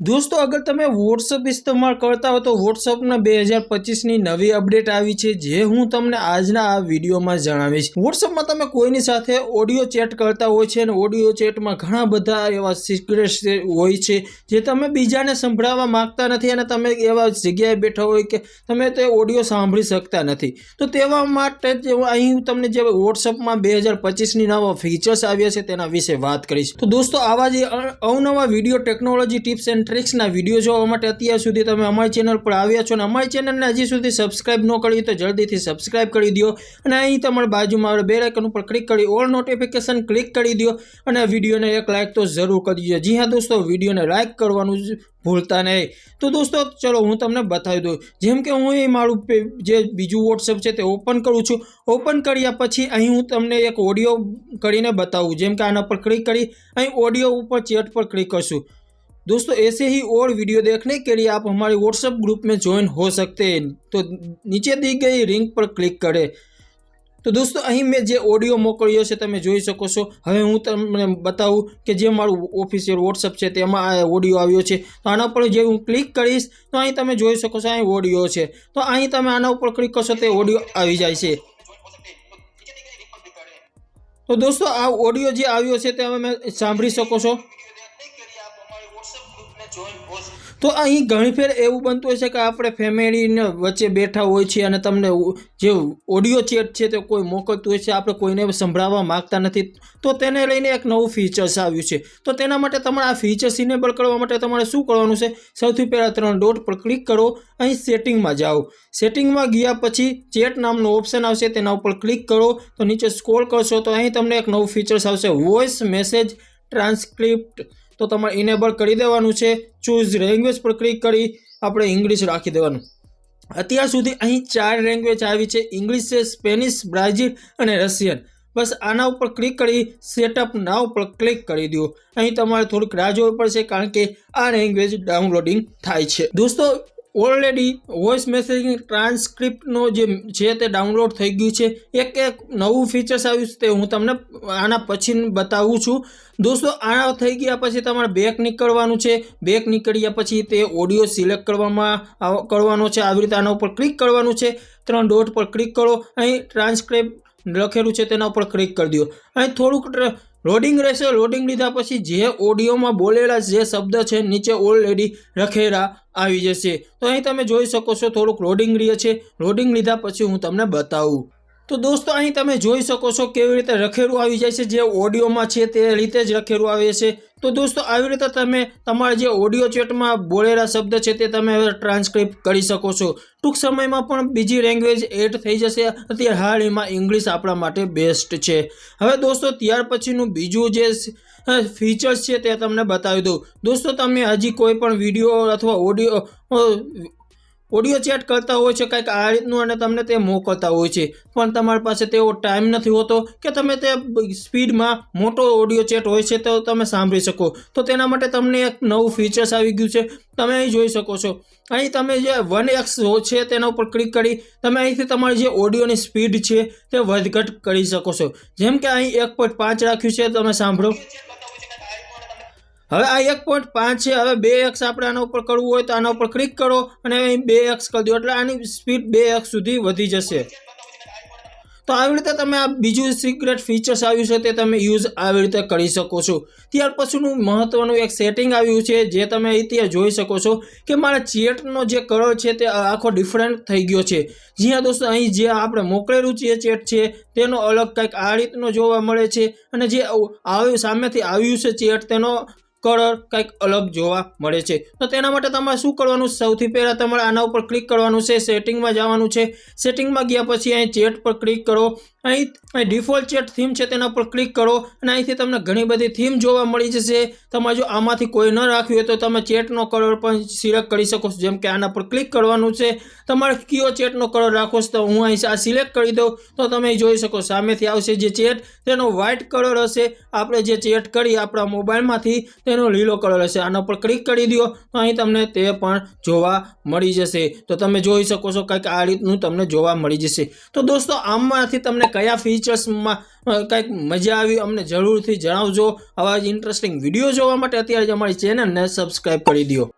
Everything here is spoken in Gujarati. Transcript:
દોસ્તો, અગર તમે વોટ્સઅપ ઇસ્તેમાલ કરતા હો તો વોટ્સઅપના બે હજાર પચીસની નવી અપડેટ આવી છે, જે હું તમને આજના આ વિડીયોમાં જણાવીશ. વોટ્સઅપમાં તમે કોઈની સાથે ઓડિયો ચેટ કરતા હોય છે અને ઓડિયો ચેટમાં ઘણા બધા એવા સિક્રેટ્સ હોય છે, જે તમે બીજાને સંભળાવવા માંગતા નથી અને તમે એવા જગ્યાએ બેઠા હોય કે તમે તે ઓડિયો સાંભળી શકતા નથી. તો તેવા માટે અહીં તમને જે વોટ્સઅપમાં બે હજાર પચીસની નવા ફીચર્સ આવ્યા છે તેના વિશે વાત કરીશ. તો દોસ્તો, આવા જે અવનવા વીડિયો ટેકનોલોજી ટિપ્સ એન્ડ ટ્રિક્સના વીડિયો જોવા માટે અત્યાર સુધી તમે અમારી ચેનલ પર આવ્યા છો અને અમારી ચેનલને હજી સુધી સબસ્ક્રાઈબ ન કરી તો જલ્દીથી સબસ્ક્રાઇબ કરી દો અને અહીં તમારા બાજુમાં આવેલ બે આઇકન ઉપર ક્લિક કરી ઓલ નોટિફિકેશન ક્લિક કરી દો અને વિડીયોને એક લાઇક તો જરૂર કરી દો જી હા દોસ્તો, વિડીયોને લાઇક કરવાનું ભૂલતા નહીં. તો દોસ્તો, ચલો હું તમને બતાવી દઉં. જેમ કે હું એ મારું જે બીજું વોટ્સઅપ છે તે ઓપન કરું છું. ઓપન કર્યા પછી અહીં હું તમને એક ઓડિયો કરીને બતાવું. જેમ કે આના પર ક્લિક કરી અહીં ઓડિયો ઉપર ચેટ પર ક્લિક કરશું. दोस्तों ऐसे ही और वीडियो देखने के लिए आप हमारे व्हाट्सएप ग्रुप में ज्वाइन हो सकते हैं तो नीचे दी गई लिंक पर क्लिक करें તો દોસ્તો અહીં મેં જે ઓડિયો મોકલ્યો છે તમે જોઈ શકો છો હવે હું તમને બતાવું કે જે મારું ઓફિશિયલ વોટ્સઅપ છે તેમાં આ ઓડિયો આવ્યો છે તો આના પર જે હું ક્લિક કરીશ તો અહીં તમે જોઈ શકો છો અહીં ઓડિયો છે તો અહીં તમે આના ઉપર ક્લિક કરશો તે ઓડિયો આવી જાય છે તો દોસ્તો આ ઓડિયો જે આવ્યો છે તે તમે સાંભળી શકો છો તો અહીં ઘણી ફેર એવું બનતું હોય છે કે આપણે ફેમિલીને વચ્ચે બેઠા હોય છે અને તમને જે ઓડિયો ચેટ છે તે કોઈ મોકલતું હોય છે આપણે કોઈને સંભળાવવા માગતા નથી, તો તેને લઈને એક નવું ફીચર્સ આવ્યું છે. તો તેના માટે તમારે આ ફીચર્સ ઇનેબલ કરવા માટે તમારે શું કરવાનું છે? સૌથી પહેલાં ત્રણ ડોટ પર ક્લિક કરો, અહીં સેટિંગમાં જાઓ. સેટિંગમાં ગયા પછી ચેટ નામનું ઓપ્શન આવશે, તેના ઉપર ક્લિક કરો, તો નીચે સ્ક્રોલ કરશો, તો અહીં તમને એક નવું ફીચર્સ આવશે. વોઇસ મેસેજ ટ્રાન્સક્રિપ્ટ તો તમારે ઇનેબલ કરી દેવાનું છે. ચૂઝ લેંગ્વેજ પર ક્લિક કરી આપણે ઇંગ્લિશ રાખી દેવાનું. અત્યાર સુધી અહીં ચાર લેંગ્વેજ આવી છે. ઇંગ્લિશ છે સ્પેનિશ બ્રાઝિલ અને રશિયન બસ આના ઉપર ક્લિક કરી સેટઅપ ના ઉપર ક્લિક કરી દો. અહીં તમારે થોડીક રાહ જોવી પડશે કારણ કે આ લેંગ્વેજ ડાઉનલોડિંગ થાય છે. દોસ્તો ઓલરેડી વોઇસ મેસેજિંગ ટ્રાન્સક્રિપ્ટનો જે છે તે ડાઉનલોડ થઈ ગયું છે. એક એક નવું ફીચર્સ આવ્યું છે તે હું તમને આના પછી બતાવું છું. દોસ્તો આ થઈ ગયા પછી તમારે બેક નીકળવાનું છે. બેક નીકળ્યા પછી તે ઓડિયો સિલેક્ટ કરવામાં કરવાનો છે. આવી રીતે આના ઉપર ક્લિક કરવાનું છે. ત્રણ ડોટ પર ક્લિક કરો. અહીં ટ્રાન્સક્રિપ્ટ લખેલું છે તેના ઉપર ક્લિક કરી દો. અહીં થોડુંક લોડિંગ રહેશે. લોડિંગ લીધા પછી જે ઓડિયોમાં બોલેલા જે શબ્દ છે, નીચે ઓલરેડી રખેલા આવી જશે. તો અહીં તમે જોઈ શકો છો, થોડુંક લોડિંગ રહે છે. લોડિંગ લીધા પછી હું તમને બતાવું. તો દોસ્તો, અહીં તમે જોઈ શકો છો કેવી રીતે રખેરું આવી જાય છે, જે ઓડિયોમાં છે તે રીતે જ રખેરું આવે છે. તો દોસ્તો, આવી રીતે તમે તમારા જે ઓડિયો ચેટમાં બોલેલા શબ્દ છે તે તમે હવે ટ્રાન્સક્રિપ્ટ કરી શકો છો. ટૂંક સમયમાં પણ બીજી લેંગ્વેજ એડ થઈ જશે. અત્યારે હાલ એમાં ઇંગ્લિશ આપણા માટે બેસ્ટ છે. હવે દોસ્તો, ત્યાર પછીનું બીજું જે ફીચર્સ છે તે તમને બતાવી દઉં. દોસ્તો, તમે હજી કોઈ પણ વીડિયો અથવા ઓડિયો ઓડિયો ચેટ કરતા હોય છે, કંઈક આ રીતનું અને તમને તે મોકલતા હોય છે. પણ તમારી પાસે તેવો ટાઈમ નથી હોતો કે તમે તે સ્પીડમાં મોટો ઓડિયો ચેટ હોય છે તો તમે સાંભળી શકો. તો તેના માટે તમને એક નવું ફીચર્સ આવી ગયું છે. તમે અહીં જોઈ શકો છો. અહીં તમે જે વન એક્સ છે તેના ઉપર ક્લિક કરી તમે અહીંથી તમારી જે ઓડિયોની સ્પીડ છે તે વધઘટ કરી શકો છો. જેમ કે અહીં એક પોઈન્ટ પાંચ રાખ્યું છે, તમે સાંભળો. હવે આ એક પોઈન્ટ પાંચ છે. હવે બે એક્સ આપણે આના ઉપર કરવું હોય તો આના ઉપર ક્લિક કરો અને અહીં બે એક્સ કરી દો. એટલે આની સ્પીડ બે એક્સ સુધી વધી જશે. તો આવી રીતે તમે આ બીજું સિક્રેટ ફીચર્સ આવ્યું છે તે તમે યુઝ આવી રીતે કરી શકો છો. ત્યાર પછીનું મહત્વનું એક સેટિંગ આવ્યું છે જે તમે અહીંયા જોઈ શકો છો કે મારા ચેટનો જે કલર છે તે આખો ડિફરન્ટ થઈ ગયો છે. જ્યાં દોસ્તો અહીં જે આપણે મોકલેલું છે ચેટ છે તેનો અલગ કંઈક આ રીતનો જોવા મળે છે અને જે આવ્યું, સામેથી આવ્યું છે ચેટ તેનો કલર કંઈક અલગ જોવા મળે છે. તો તેના માટે તમારે શું કરવાનું? સૌથી પહેલાં તમારે આના ઉપર ક્લિક કરવાનું છે, સેટિંગમાં જવાનું છે. સેટિંગમાં ગયા પછી અહીં ચેટ પર ક્લિક કરો. અહીં અહીં ડિફોલ્ટ ચેટ થીમ છે તેના પર ક્લિક કરો અને અહીંથી તમને ઘણી બધી થીમ જોવા મળી જશે. તમારે જો આમાંથી કોઈ ન રાખ્યું હોય તો તમે ચેટનો કલર પણ સિલેક્ટ કરી શકો છો. જેમ કે આના પર ક્લિક કરવાનું છે. તમારે કયો ચેટનો કલર રાખો છો તો હું અહીં આ સિલેક્ટ કરી દઉં. તો તમે જોઈ શકો સામેથી આવશે જે ચેટ. તેનો વ્હાઇટ કલર હશે. આપણે જે ચેટ કરી આપણા મોબાઈલમાંથી તેનો લીલો કલર હશે. આના પર ક્લિક કરી દો તો અહીં તમને તે પણ જોવા મળી જશે. તો તમે જોઈ શકો છો કંઈક આ રીતનું તમને જોવા મળી જશે. તો દોસ્તો આમાંથી તમને કયા ફીચર્સમાં કાંઈક મજા આવી અમને જરૂરથી જણાવજો. આવા જ ઇન્ટરેસ્ટિંગ વીડિયો જોવા માટે અત્યારે જ અમારી ચેનલને સબસ્ક્રાઈબ કરી દો